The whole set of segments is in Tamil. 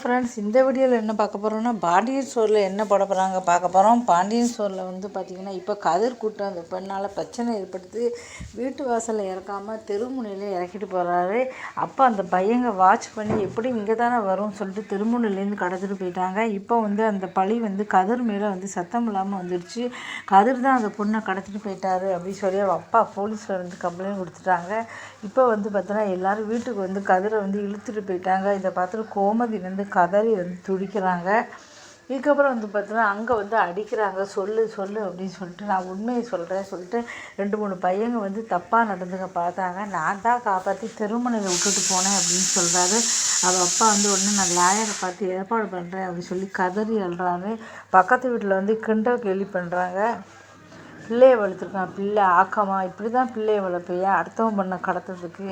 ஃப்ரெண்ட்ஸ் இந்த வீடியோவில் என்ன பார்க்க போகிறோம்னா பாண்டியன் ஸ்டோரில் என்ன போட போகிறாங்க பார்க்க போகிறோம் பாண்டியன் ஸ்டோரில் வந்து பார்த்திங்கன்னா இப்போ கதிர் கூட்டம் அந்த பெண்ணால் பிரச்சனை ஏற்படுத்தி வீட்டு வாசலில் இறக்காமல் தெருமுனையில் இறக்கிட்டு போகிறாரு அப்போ அந்த பையங்க வாட்ச் பண்ணி எப்படி இங்கே தானே வரும்னு சொல்லிட்டு தெருமுனையிலேருந்து கடத்திட்டு போயிட்டாங்க. இப்போ வந்து அந்த பழி வந்து கதிர் மேலே வந்து சத்தம் இல்லாமல் வந்துடுச்சு கதிர் தான் அந்த பொண்ணை கடத்திட்டு போயிட்டாரு அப்படின்னு சொல்லி அவள் அப்பா போலீஸில் வந்து கம்ப்ளைண்ட் கொடுத்துட்டாங்க. இப்போ வந்து பார்த்தோன்னா எல்லோரும் வீட்டுக்கு வந்து கதிரை வந்து இழுத்துட்டு போயிட்டாங்க. இதை பார்த்துட்டு கோமதி வந்து கதறி வந்து துடிக்கிறாங்க. இதுக்கப்புறம் வந்து பார்த்தோன்னா அங்கே வந்து அடிக்கிறாங்க. சொல்லு சொல்லு அப்படின்னு சொல்லிட்டு நான் உண்மையை சொல்கிறேன் சொல்லிட்டு ரெண்டு மூணு பையங்க வந்து தப்பாக நடந்துங்க பார்த்தாங்க. நான் தான் காப்பாற்றி திருமணையில் விட்டுட்டு போனேன் அப்படின்னு சொல்கிறாரு அவள் அப்பா வந்து ஒன்று நான் லாயரை பார்த்து ஏற்பாடு பண்ணுறேன் அப்படின்னு சொல்லி கதறி அழுறாரு. பக்கத்து வீட்டில் வந்து கிண்டல் கேள்வி பண்ணுறாங்க பிள்ளையை வளர்த்துருக்கான். பிள்ளை ஆக்கமா? இப்படி தான் பிள்ளையை வளர்ப்பியா? அடுத்தவன் பொண்ணை கடத்துறதுக்கு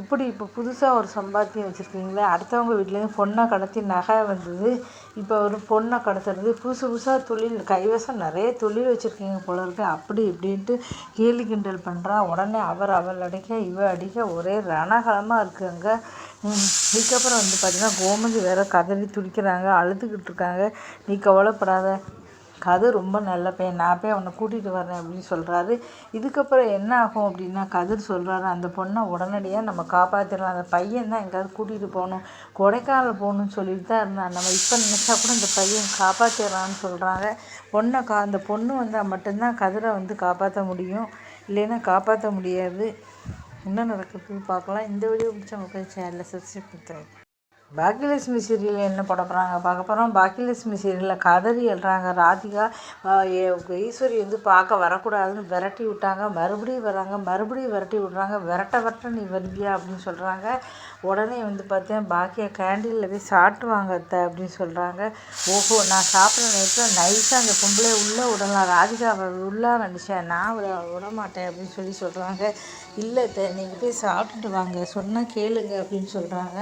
இப்படி இப்போ புதுசாக ஒரு சம்பாத்தியம் வச்சுருக்கீங்களே அடுத்தவங்க வீட்லேருந்து பொண்ணை கடத்தி நகை வந்தது. இப்போ ஒரு பொண்ணை கடத்துறது புதுசு புதுசாக தொழில் கைவசம் நிறைய தொழில் வச்சுருக்கீங்க போல இருக்கு. அப்படி இப்படின்ட்டு கேலி கிண்டல் பண்ணுறா உடனே அவர் அவள் அடிக்க இவ அடிக்க ஒரே ரணகலமாக இருக்குது அங்கே. இதுக்கப்புறம் வந்து பார்த்திங்கன்னா கோமதி வேறு கதறி துடிக்கிறாங்க அழுதுகிட்டு இருக்காங்க. நீ கவலைப்படாத. கதிர் ரொம்ப நல்ல பையன். நான் போய் அவனை கூட்டிகிட்டு வரேன் அப்படின்னு சொல்கிறாரு இதுக்கப்புறம் என்ன ஆகும் அப்படின்னா கதிர் சொல்கிறாரு அந்த பொண்ணை உடனடியாக நம்ம காப்பாற்றிடலாம் அந்த பையன் தான் எங்கேயாவது கூட்டிகிட்டு போகணும். கொடைக்கானல் போகணுன்னு சொல்லிட்டு தான் இருந்தான். நம்ம இப்போ நினச்சா கூட இந்த பையன் காப்பாற்றிடலான்னு சொல்கிறாங்க பொண்ணை கா அந்த பொண்ணு வந்தால் மட்டும்தான் கதிரை வந்து காப்பாற்ற முடியும். இல்லைன்னா காப்பாற்ற முடியாது. என்ன நடக்குதுன்னு பார்க்கலாம். இந்த வீடியோ பிடிச்சவங்க சேனலில் சப்ஸ்கிரைப் பண்ணுறேன் பாக்கியலட்சுமி சீரியலில் என்ன போட போகிறாங்க பார்க்க போகிறோம் பாக்கியலட்சுமி சீரியலில் கதறி எழுறாங்க. ராதிகா ஈஸ்வரி வந்து பார்க்க வரக்கூடாதுன்னு விரட்டி விட்டாங்க. மறுபடியும் வராங்க மறுபடியும் விரட்டி விட்றாங்க. விரட்ட விரட்ட நீ வருவியா அப்படின்னு சொல்கிறாங்க உடனே வந்து பார்த்தேன் பாக்கியா கேண்டீனில் போய் சாப்பிட்டுவாங்க அத்தை அப்படின்னு சொல்கிறாங்க ஓஹோ நான் சாப்பிட்ற நேரத்தில் நைஸாக அந்த பொம்பளை உள்ளே விடலாம். ராதிகா உள்ளே நினச்சேன் நான் விட விட மாட்டேன் அப்படின்னு சொல்லி சொல்கிறாங்க இல்லை நீங்கள் போய் சாப்பிட்டுட்டு வாங்க. சொன்னால் கேளுங்க அப்படின்னு சொல்கிறாங்க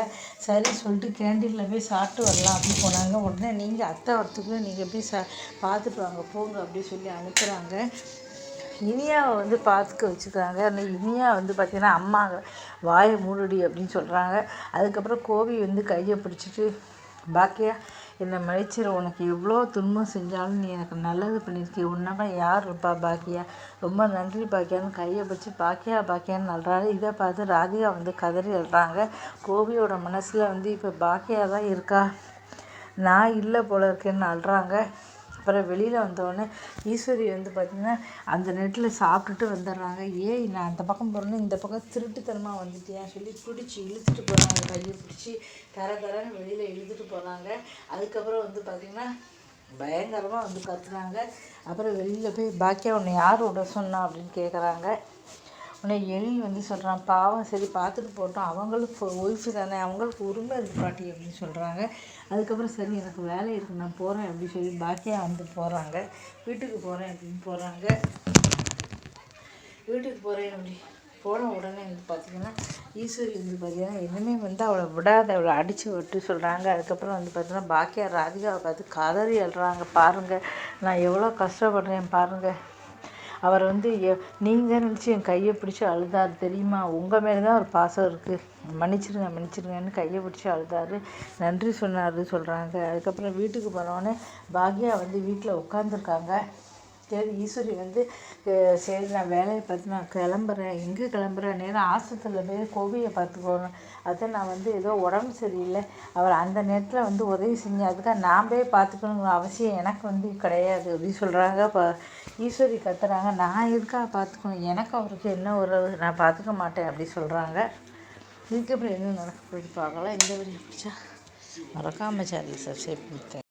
சரி சொல்லிட்டு கேண்டீனில் போய் சாப்பிட்டு வரலாம் அப்படின்னு போனாங்க. உடனே நீங்கள் அத்தை வரத்துக்குள்ளே நீங்கள் போய் சா பார்த்துட்டு வாங்க போங்க அப்படின்னு சொல்லி அனுப்புகிறாங்க இனியாவை வந்து பார்த்துக்க வச்சுக்கிறாங்க. அந்த இனியா வந்து பார்த்திங்கன்னா அம்மா வாயை மூடுடி அப்படின்னு சொல்கிறாங்க அதுக்கப்புறம் கோபி வந்து கையை பிடிச்சிட்டு பாக்கியா என்னை மன்னிச்சிரு உனக்கு எவ்வளோ துன்பம் செஞ்சாலும் நீ எனக்கு நல்லது பண்ணியிருக்கி உன்னதான் யார் இருப்பா பாக்கியா? ரொம்ப நன்றி பாக்கியான்னு கையை வச்சு பாக்கியா பாக்கியான்னு நல்றாரு. இதை பார்த்து ராதிகா வந்து கதறி எழுறாங்க. கோபியோட மனசில் வந்து இப்போ பாக்கியா தான் இருக்கா? நான் இல்லை போல இருக்கேன்னு அழுறாங்க அப்புறம் வெளியில் வந்தோடனே ஈஸ்வரி வந்து பார்த்திங்கன்னா அந்த நெட்டில் சாப்பிட்டுட்டு வந்துடுறாங்க ஏய் நான் அந்த பக்கம் போகிறேன்னு இந்த பக்கம் திருட்டுத்தனமாக வந்துட்டேன் சொல்லி பிடிச்சி இழுத்துட்டு போகிறாங்க கையை பிடிச்சி தர தரன்னு வெளியில் இழுத்துட்டு போகிறாங்க அதுக்கப்புறம் வந்து பார்த்திங்கன்னா பயங்கரமாக வந்து கத்துறாங்க அப்புறம் வெளியில் போய் பாக்கியா உன்னை யார் விட சொன்னா அப்படின்னு கேட்குறாங்க உடனே எழில் வந்து சொல்கிறான் பாவம் சரி பார்த்துட்டு போட்டோம் அவங்களுக்கு ஒய்ஃபு தானே அவங்களுக்கு உரிமை இருக்கு பாட்டி அப்படின்னு சொல்கிறாங்க அதுக்கப்புறம் சரி எனக்கு வேலை இருக்குது நான் போகிறேன் அப்படின்னு சொல்லி பாக்கியாக வந்து போகிறாங்க வீட்டுக்கு போகிறேன் அப்படின்னு போகிறாங்க வீட்டுக்கு போகிறேன் அப்படி போன உடனே வந்து பார்த்திங்கன்னா ஈஸ்வரி வந்து பார்த்திங்கன்னா இனிமேல் வந்து அவளை விடாத அவளை அடித்து விட்டு சொல்கிறாங்க அதுக்கப்புறம் வந்து பார்த்திங்கன்னா பாக்கியா ராதிகாவை பார்த்து கதறி எழுறாங்க பாருங்கள் நான் எவ்வளோ கஷ்டப்படுறேன் பாருங்கள் அவர் வந்து நீங்கள் நினச்சி என் கையை பிடிச்சி அழுதார் தெரியுமா? உங்கள் மேலே தான் ஒரு பாசம் இருக்குது மன்னிச்சிருங்க மன்னிச்சிருங்கன்னு கையை பிடிச்சி அழுதார். நன்றி சொன்னார் சொல்கிறாங்க அதுக்கப்புறம் வீட்டுக்கு போனோடனே பாக்யா வந்து வீட்டில் உட்காந்துருக்காங்க சரி ஈஸ்வரி வந்து சரி நான் வேலையை பார்த்து நான் கிளம்புறேன். எங்கே கிளம்புறேன்? நேரம் ஆஸ்பத்திரியில் போய் கோவியை பார்த்துக்கோணும் அதை நான் வந்து ஏதோ உடம்பு சரியில்லை. அவர் அந்த நேரத்தில் வந்து உதவி செஞ்சேன். அதுக்காக நான் போய் பார்த்துக்கணுங்கிற அவசியம் எனக்கு வந்து கிடையாது அப்படின்னு சொல்கிறாங்க இப்போ ஈஸ்வரி கத்துறாங்க. நான் எதுக்காக பார்த்துக்கணும். எனக்கு அவருக்கு என்ன உறவு நான் பார்த்துக்க மாட்டேன் அப்படி சொல்கிறாங்க இதுக்கப்புறம் என்ன நடக்க போய் பார்க்கலாம். இந்த வீடியோ பிடிச்சா மறக்காமல் சேனல் சப்ஸ்கிரைப் பண்ணிட்டேன்